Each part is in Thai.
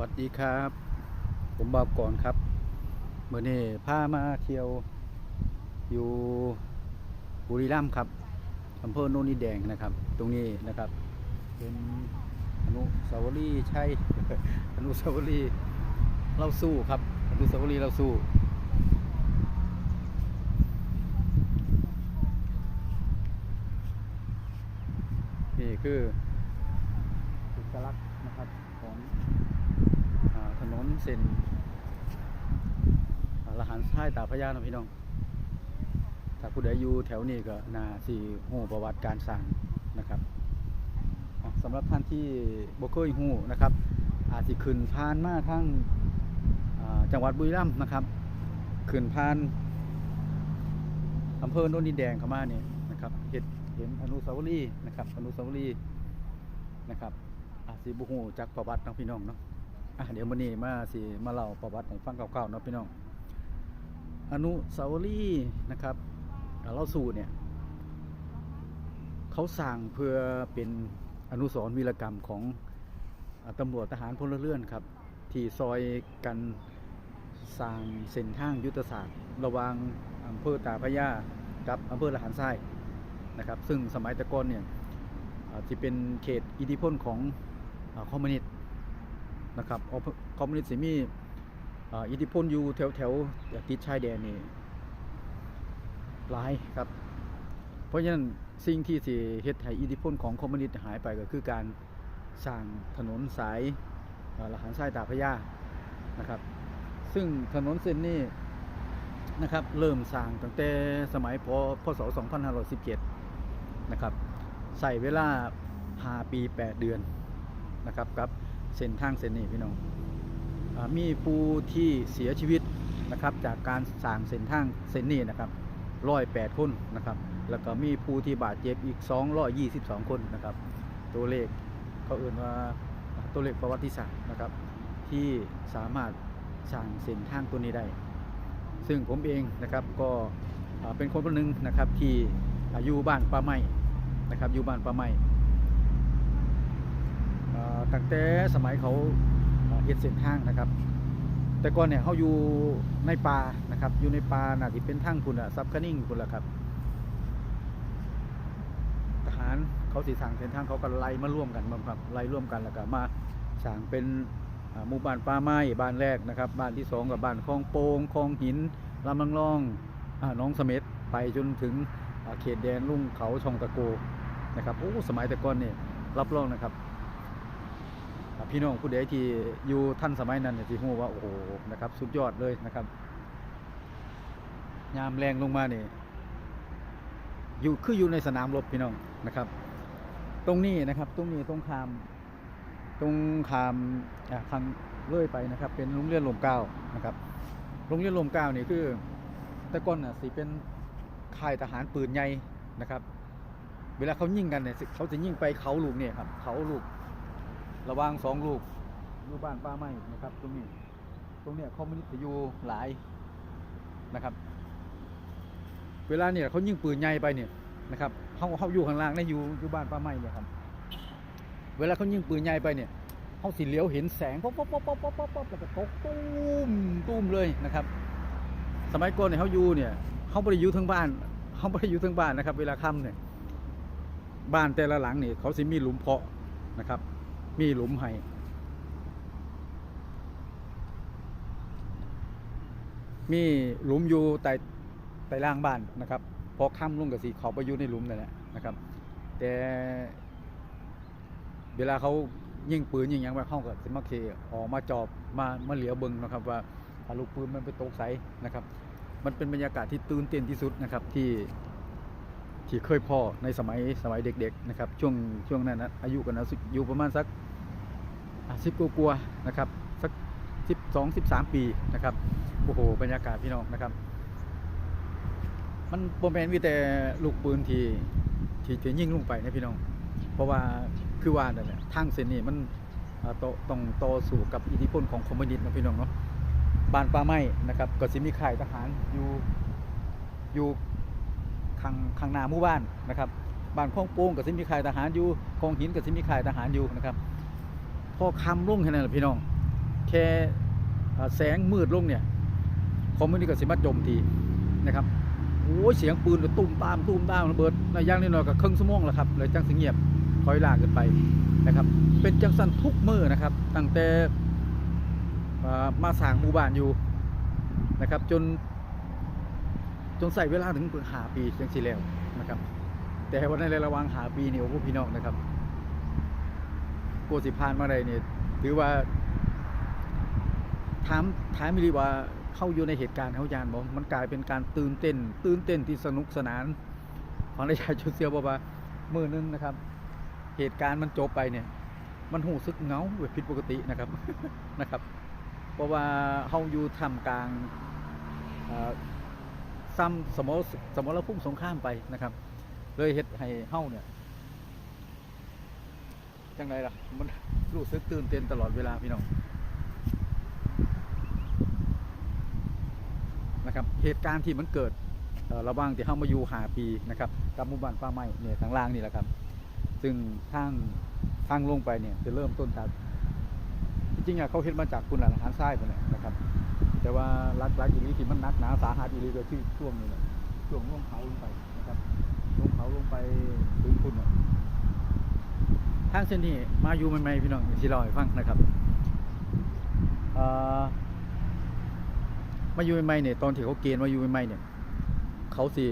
วัสดีครับ ผมบอกก่อนครับเมื่อนี้พามาเที่ยวอยู่บุรีรัมย์ครับอำเภอโนนดินแดงนะครับ ตรงนี้นะครับ เป็นอนุสาวรีย์ใช่อนุสาวรีย์เล่าสู้ครับอนุสาวรีย์เล่าสู้นี่คือเอกลักษณ์นะครับของอาถ นนเส้นละหันท้ายตาพระยานาะพี่น้อง ถ้าผู้ใดอยู่แถวนี้ก็น่าสิหูประวัติการสร้างนะครับสำหรับท่านที่บ่เคยหูนะครับ อาจสิขึ้นผ่านมาทางจังหวัดบุรีรัมย์นะครับขึ้นผ่านอำเภอโนนดินแดงเข้ามาเนี่ยนะครับเห็นเห็นอนุสาวรีย์นะครับอนุสาวรีย์นะครับอาจสิบุหูจักประวัติเนาะพี่น้องเนาะ เดี๋ยวมื้อนี้มาสิมาเล่าประวัติให้ฟังคร่าๆเนาะพี่น้อง อนุสาวรีย์นะครับเล่าสู่เนี่ย เขาสร้างเพื่อเป็นอนุสรณ์วีรกรรมของตำรวจทหารพลเรือนครับ ที่ซอยกันสร้างเส้นทางยุทธศาสตร์ ระหว่างอำเภอตาพระยากับอำเภอละหารทรายนะครับ ซึ่งสมัยตะกอนเนี่ยอ่าที่เป็นเขตอิทธิพลของคอมมิวนิสต์ นะครับคอมมิวนิสต์มีอิทธิพลอยู่แถวแถวติดชายแดนนี่หลายครับ เพราะฉะนั้นสิ่งที่สิเฮ็ดให้อิทธิพลของคอมมิวนิสต์หายไปก็คือการสร้างถนนสายเอ่อละหารทรายตาพระยานะครับ ซึ่งถนนเส้นนี้นะครับเริ่มสร้างตั้งแต่สมัยพพศ 2517 นะครับใส่เวลา 5 ปี 8 เดือนนะครับกับ เส้นทางเส้นนี้พี่น้องอมีผู้ที่เสียชีวิตนะครับจากการสางเส้นทางเส้นนี้นะครับ108คนนะครับ แล้วก็มีผู้ที่บาดเจ็บอีก222คนนะครับ ตัวเลขเขาเอื่นว่าตัวเลขประวัติศาสตร์นะครับ ที่สามารถสร้างเส้นทางตัวนี้ได้ ซึ่งผมเองนะครับก็เป็นคนคนหนึ่งนะครับที่อายู่บ้านป้าไม้นะครับอยู่บ้านป้าไม้อ่ ตั้งแต่สมัยเขาเฮ็ดเส้นทางนะครับ แต่ก่อนเนี่ยเขาอยู่ในป่านะครับ อยู่ในป่าน่าจะเป็นทางคุณอะซับคานิ่งคุณละครับ ทหารเขาสีสร้างเส้นทางเขาก็ไล่มาร่วมกันมาครับไล่ร่วมกันแล้วก็มาสร้างเป็นหมู่บ้านป่าไม้บ้านแรกนะครับ บ้านที่สองกับบ้านคลองโปงคลองหินลำลังล่องอน้องเสม็ดไปจนถึงเขตแดนลุ่งเขาช่องตะโกนะครับโอ้สมัยแต่ก่อนเนี่ยรับรองนะครับ พี่น้องผู้ใดที่อยู่ท่านสมัยนั้นที่หูว่าโอ้โหนะครับ สุดยอดเลยนะครับยามแรงลงมาเนี่ยอยู่คืออยู่ในสนามรบพี่น้องนะครับ ตรงนี้นะครับ ตรงนี้ตรงคาม ตรงคามทางเลื่อยไปนะครับ เป็นโรงเรียนลมเก้านะครับโรงเรียนลมเก้านี่คือ แต่ก่อนน่ะสิเป็นค่ายทหารปืนใหญ่นะครับ เวลาเขายิงกันเนี่ยเขาจะยิงไปเขาลูกเนี่ยครับ เขาลูก ระวางสองลูกอยู่บ้านป้าไม้นะครับ ตรงนี้ ตรงเนี้ยคอมมิวนิสต์จะอยู่หลายนะครับ เวลาเนี่ยเขายิงปืนใหญ่ไปเนี่ยนะครับเขาเขาอยู่ข้างล่างเนี่ยอยู่อยู่บ้านป้าไม้เนี่ยครับ เวลาเขายิงปืนใหญ่ไปเนี่ยเขาสิเหลียวเห็นแสงป๊อปป๊อปป๊อปป๊อปป๊อปป๊อปป๊อปแล้วก็ตกตุ้มตุ้มเลยนะครับ สมัยก่อนเนี่ยเขาอยู่เนี่ยเขาไม่ได้อยู่ทั้งบ้านเขาไม่ได้อยู่ทั้งบ้านนะครับ เวลาค่ำเนี่ยบ้านแต่ละหลังเนี่ยเขาสิมีหลุมเพาะนะครับ มีหลุมให้มีหลุมอยู่ใต้ใต้ล่างบ้านนะครับพอค่ำลงกับสีเขาไปอยู่ในหลุมนั่นแหละนะครับ แต่เวลาเขายิงปืนยิงยังไปเข้ากับสิมาเคออกมาจอบมามาเหลียวเบิงนะครับ ว่าถ้าลูกปืนมันไปตกใสนะครับ มันเป็นบรรยากาศที่ตื่นเต้นที่สุดนะครับที่ที่เคยพ่อในสมัยสมัยเด็กๆนะครับช่วงช่วงนั้นนะอายุกันนะอยู่ประมาณสัก สิบกว่าๆนะครับสักสิบสองสิบสามปีนะครับโอ้โหบรรยากาศพี่น้องนะครับ มันโมแมนมีแต่ลูกปืนที่ที่ที่ยิงลงไปนะพี่น้อง เพราะว่าคือว่านั่นแหละทางเส้นนี้มันตต้องต่อสู้กับอิทธิพลของคอมมิวนิสต์นะพี่น้องเนาะบานป่าไม้นะครับก็สิมีค่ายทหารอยู่อยู่ข้างข้างหน้าหมู่บ้านนะครับบ้านคลองโป่งก็สิมีค่ายทหารอยู่คลองหินก็สิมีค่ายทหารอยู่นะครับ พอคำลุ่งแค่นั้นแหละพี่น้อง แค่แสงมืดลงเนี่ยคอมมิวนิสต์ก็สิมาโจมตีนะครับโอ้เสียงปืนตุ้มตามตุ้มตามระเบิดในอย่างนิดหน่อยก็ครึ่งชั่วโมงแล้วครับเลยจังสิเงียบคอยลากันไปนะครับ เป็นจังสันทุกมือนะครับ ตั้งแต่มาสางหมู่บ้านอยู่นะครับ จน จนใส่เวลาถึงหาปีจังสิแล้วนะครับ แต่วันในระหว่างหาปีนี่โอ้พี่น้องนะครับ โกสิพานมาได้เนี่ยถือว่าถามถามมิลีว่าเข้าอยู่ในเหตุการณ์เขายานบอกมันกลายเป็นการตื่นเต้น ตื่นเต้นที่สนุกสนาน ของราชาชนเซียวบอกว่ามือนึงนะครับ เหตุการณ์มันจบไปเนี่ย มันหูซึกเงาแบบผิดปกตินะครับนะครับ เพราะว่าเขาอยู่ทำกลางซ้ำสมรสมรภูมิสงครามไปนะครับ เลยเฮ็ดให้เฮาเนี่ย จังไรล่ะ มันรู้สึกตื่นเต้นตลอดเวลาพี่น้องนะครับเหตุการณ์ที่มันเกิดระว่างที่เฮามาอยู่หาปีนะครับกับมู่บ้านป้าไม้เนี่ยทางล่างนี่แหละครับ ซึ่งทางทางลงไปเนี่ยจะเริ่มต้นจากจริงๆอะเขาเห็นมาจากคุณหลานอาหารทรายไปเลยนะครับ แต่ว่ารักรักอีลีที่มันนักหนาสาหัสอีลีก็คือช่วงนี้แหละช่วงลงเขาลงไปนะครับลงเขาลงไปถึงคุณ ทางเส้นนี้มาอยู่ใหม่ๆพี่น้องที่เราให้ฟังนะครับมาอยู่ใหม่ๆเนี่ยตอนที่เขาเกณฑ์มาอยู่ใหม่ๆเนี่ยเขาสิ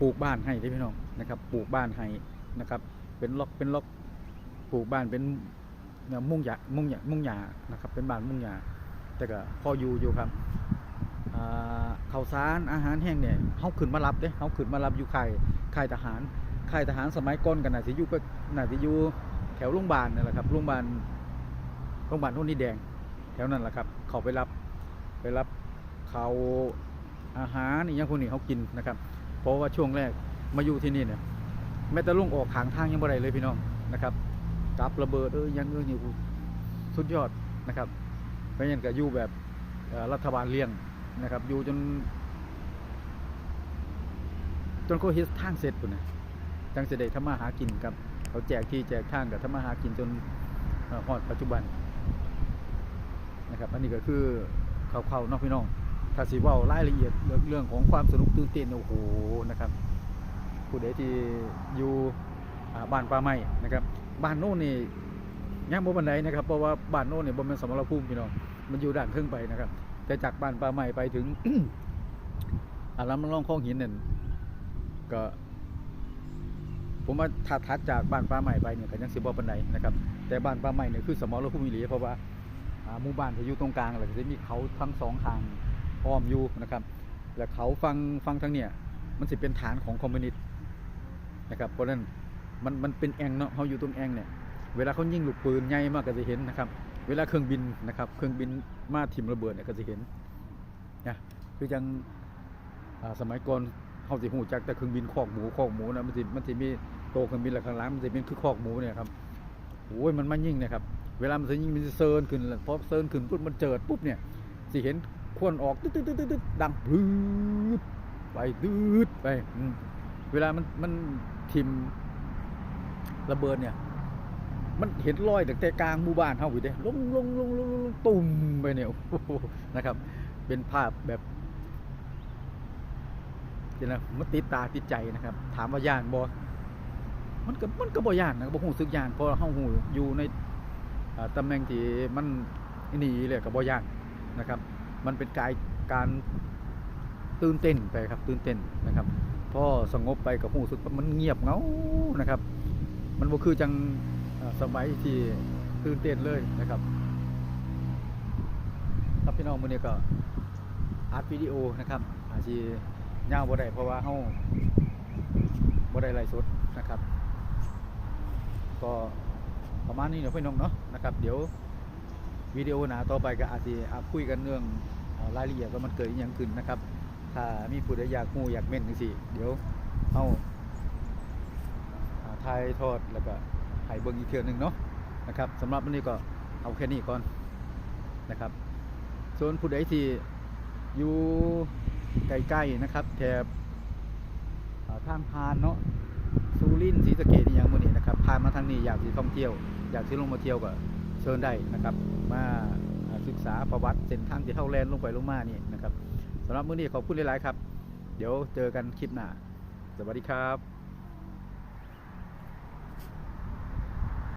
ปลูกบ้านให้ได้พี่น้องนะครับ ปลูกบ้านให้นะครับ เป็นล็อกเป็นล็อกปลูกบ้านเป็นเนี่ยมุ่งหยามุ่งหยามุ่งหยานะครับ เป็นบ้านมุ่งหยาแต่ก็พออยู่อยู่ครับอ่าข้าวสารอาหารแห้งเนี่ยเฮาขึ้นมารับเด้เฮาขึ้นมารับอยู่ค่ายค่ายทหาร ค่ายทหารสมัยก่อนกันน่ะสิอยู่ก็น่าสิอยู่แถวโรงพยาบาลนั่นแหละครับโรงพยาบาลโรงพยาบาลโน่นนี่แดง แถวนั้นแหละครับ เขาไปรับไปรับเขาอาหารอีกอย่างพวกนี้เขากินนะครับ เพราะว่าช่วงแรกมาอยู่ที่นี่เนี่ยแม้แต่ลุงออกขางทางยังบ่ได้เลยพี่น้องนะครับกับระเบิดเอ้ยยังเอ้ยอยู่สุดยอดนะครับเพราะฉะนั้นก็อยู่แบบรัฐบาลเลี้ยงนะครับ อยู่จน จนเขาเฮ็ดทางเสร็จปุ่นนะ จังสิได้ทำมาหากินครับ เขาแจกที่แจกทางกับทำมาหากินจนเอ่อฮอดปัจจุบันนะครับ อันนี้ก็คือข่าวๆนอกพี่น้องถ้าสิเว้ารายละเอียดเรื่องของความสนุกตื่นเต้นโอ้โหนะครับผู้ใดที่อยู่บ้านป่าไม้นะครับ บ้านโน่นนี่ยังบ่บันไดนะครับเพราะว่าบ้านโน่นเนี่ยบ่แม่นสมรภูมิพี่น้องมันอยู่ด้านเครื่องไปนะครับ แต่จากบ้านป่าใหม่ไปถึงอารัมล่องคลองหินเนี่ยก็ ผมว่าถ้าทัดจากบ้านป่าใหม่ไปเนี่ยก็ยังสิบ่ปานใดนะครับ แต่บ้านป่าใหม่เนี่ยคือสมรภูมิอีหลีเพราะว่าหมู่บ้านที่อยู่ตรงกลางแล้วก็จะมีเขาทั้งสองทางอ้อมอยู่นะครับ และเขาฟังฟังทางเนี่ยมันสิเป็นฐานของคอมมิวนิสต์นะครับเพราะฉะนั้นมันมันเป็นแองเนาะเขาอยู่ตรงแองเนี่ยเวลาเขายิงลูกปืนใหญ่มากก็จะเห็นนะครับ เวลาเครื่องบินนะครับ เครื่องบินมาถิ่มระเบิดเนี่ยก็จะเห็นนะคือจังสมัยก่อน เขาสิหูจักแต่เครื่องบินคอกหมูคอกหมูนะมันสิมันสิมีโตเครื่องบินล้วข้างหล่างมันสิเป็นคือคอกหมูเนี่ยครับโอ้ยมันมายิงเนะครับเวลามันจะยิ่งมันจะเซิร์นขึ้นแล้วพอเซิร์นขึ้นปุ๊บมันเจิดปุ๊บเนี่ยสิเห็นควนออกตึ๊ดตึ๊ดตึ๊ดตึ๊ดดังพืดไปตืดไปเวลามันมันทิมระเบิดเนี่ย มันเห็นรอยตั้งแต่กลางหมู่บ้านเฮาอยู่เด้ลงลงลงลงลงลงตุ่มไปเนี่ยนะครับ เป็นภาพแบบ นี่นะมันติดตาติดใจนะครับ ถามว่าย่านบ่มันก็มันก็บ่ย่านนะบ่ฮู้สึกย่านพราะเฮาฮู้อยู่ในตำแหน่งที่มันหนีเลยก็บ่ย่านนะครับ มันเป็นกายการตื่นเต้นไปครับตื่นเต้นนะครับพอสงบไปก็ฮู้สึกว่ามันเงียบเงานะครับ มันบ่คือจังอ่าสมัยที่ตื่นเต้นเลยนะครับครับพี่น้องมื้อนี้ก็อัดวิดีโอนะครับอาจสิ ยาวบ่ได้เพราะว่าเฮาบ่ได้ไลฟ์สดนะครับ ก็ประมาณนี้เนาะพี่น้องเนาะนะครับ เดี๋ยววิดีโอหนาต่อไปก็อาจสิอัพคุยกันเรื่องรายละเอียดว่ามันเกิดอหยังขึ้นนะครับ ถ้ามีผู้ใดอยากฮู้อยากเม่นจังซี่เดี๋ยวเฮาอ่าถ่ายทอดแล้วก็ให้เบิ่งอีกเทื่อหนึงเนาะนะครับสำหรับวันนี้ก็เอาแค่นี้ก่อนนะครับ ส่วนผู้ใดที่อยู่ ใกล้ๆนะครับ แถบทางพานเนาะซูรินศรีสะเกดนี่ยังมือนี้นะครับพานมาทางนี้อยากที่ท่องเที่ยว อยากที่ลงมาเที่ยวก็เชิญได้นะครับ มาอ่าศึกษาประวัติเส้นทางที่เท่าแลนลงไปลงมานี่นะครับสำหรับมื้อนี้ขอบคุณหลายๆครับ เดี๋ยวเจอกันคลิปหน้า สวัสดีครับ